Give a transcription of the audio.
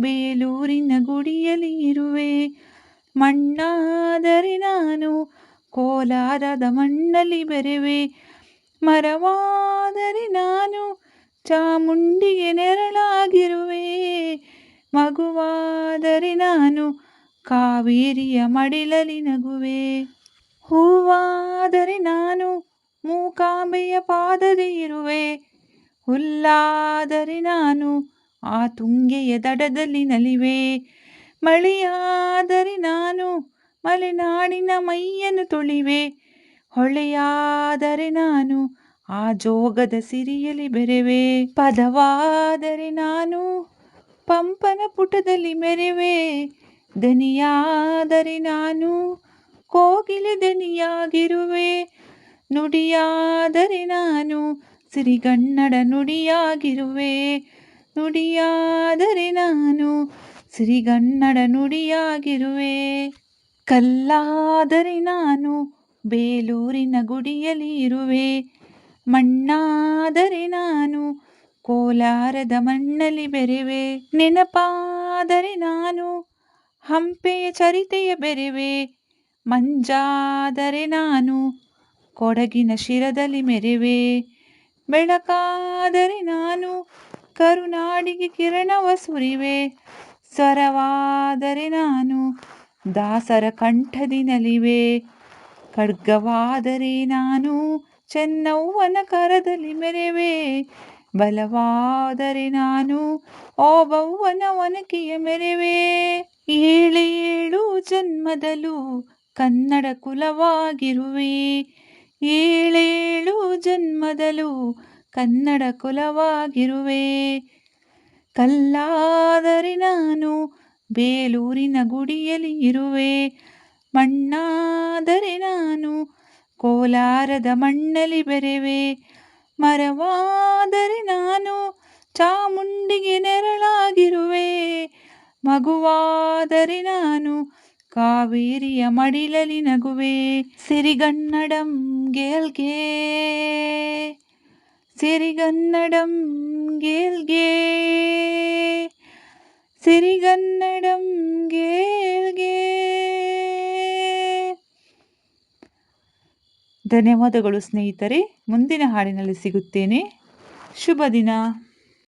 ಬೇಲೂರಿನ ಗುಡಿಯಲ್ಲಿ ಇರುವೆ ಮಣ್ಣಾದರೆ ನಾನು ಕೋಲಾರದ ಮಣ್ಣಲ್ಲಿ ಬೆರೆವೆ. ಮರವಾದರೆ ನಾನು ಚಾಮುಂಡಿಗೆ ನೆರಳಾಗಿರುವೆ. ಮಗುವಾದರೆ ನಾನು ಕಾವೇರಿಯ ಮಡಿಲಲ್ಲಿ ನಗುವೆ. ಹೂವಾದರೆ ನಾನು ಮೂಕಾಂಬೆಯ ಪಾದದಿ ಇರುವೆ. ಹುಲ್ಲಾದರೆ ನಾನು ಆ ತುಂಗೆಯ ದಡದಲ್ಲಿ ನಲಿವೆ. ಮಳೆಯಾದರೆ ನಾನು ಮಲೆನಾಡಿನ ಮೈಯನ್ನು ತೊಳಿವೆ. ಹೊಳೆಯಾದರೆ ನಾನು ಆ ಜೋಗದ ಸಿರಿಯಲಿ ಬೆರೆವೆ. ಪದವಾದರೆ ನಾನು ಪಂಪನ ಪುಟದಲ್ಲಿ ಮೆರೆವೆ. ದನಿಯಾದರೆ ನಾನು ಕೋಗಿಲೆ ದನಿಯಾಗಿರುವೆ. ನುಡಿಯಾದರೆ ನಾನು ಸಿರಿಗನ್ನಡ ನುಡಿಯಾಗಿರುವೆ. ನುಡಿಯಾದರೆ ನಾನು ಸಿರಿಗನ್ನಡ ನುಡಿಯಾಗಿರುವೆ. ಕಲ್ಲಾದರೆ ನಾನು ಬೇಲೂರಿನ ಗುಡಿಯಲ್ಲಿ ಇರುವೆ. ಮಣ್ಣಾದರೆ ನಾನು ಕೋಲಾರದ ಮಣ್ಣಲ್ಲಿ ಬೆರೆವೆ. ನೆನಪಾದರೆ ನಾನು ಹಂಪೆಯ ಚರಿತೆಯ ಬೆರೆವೆ. ಮಂಜಾದರೆ ನಾನು ಕೊಡಗಿನ ಶಿರದಲ್ಲಿ ಮೆರೆವೆ. ಬೆಳಕಾದರೆ ನಾನು ಕರುನಾಡಿಗೆ ಕಿರಣವ ಸುರಿವೆ. ಸ್ವರವಾದರೆ ನಾನು ದಾಸರ ಕಂಠದಿ ನಲಿವೆ. ಖಡ್ಗವಾದರೆ ನಾನು ಚೆನ್ನವ್ವನ ಕರದಲ್ಲಿ ಮೆರೆವೆ. ಬಲವಾದರೆ ನಾನು ಓಬವ್ವನ ಒನಕೆಯ ಮೆರೆವೆ. ಏಳೇಳು ಜನ್ಮದಲ್ಲೂ ಕನ್ನಡ ಕುಲವಾಗಿರುವೆ. ಏಳೇಳು ಜನ್ಮದಲ್ಲೂ ಕನ್ನಡ ಕುಲವಾಗಿರುವೆ. ಕಲ್ಲಾದರೆ ನಾನು ಬೇಲೂರಿನ ಗುಡಿಯಲ್ಲಿ ಇರುವೆ. ಮಣ್ಣಾದರೆ ನಾನು ಕೋಲಾರದ ಮಣ್ಣಲ್ಲಿ ಬೆರೆವೆ. ಮರವಾದರೆ ನಾನು ಚಾಮುಂಡಿಗೆ ನೆರಳಾಗಿರುವೆ. ಮಗುವಾದರೆ ನಾನು ಕಾವೇರಿಯ ಮಡಿಲಲಿ ನಗುವೆ. ಸಿರಿಗನ್ನಡಂ ಗೆಲ್ಗೆ. ಸಿರಿಗನ್ನಡಂ ಗೆಲ್ಗೆ ಸಿರಿಗನ್ನಡಂ ಗೆಲ್ಗೆ ಧನ್ಯವಾದಗಳು ಸ್ನೇಹಿತರೆ ಮುಂದಿನ ಹಾಡಿನಲ್ಲಿ ಸಿಗುತ್ತೇನೆ. ಶುಭ ದಿನ.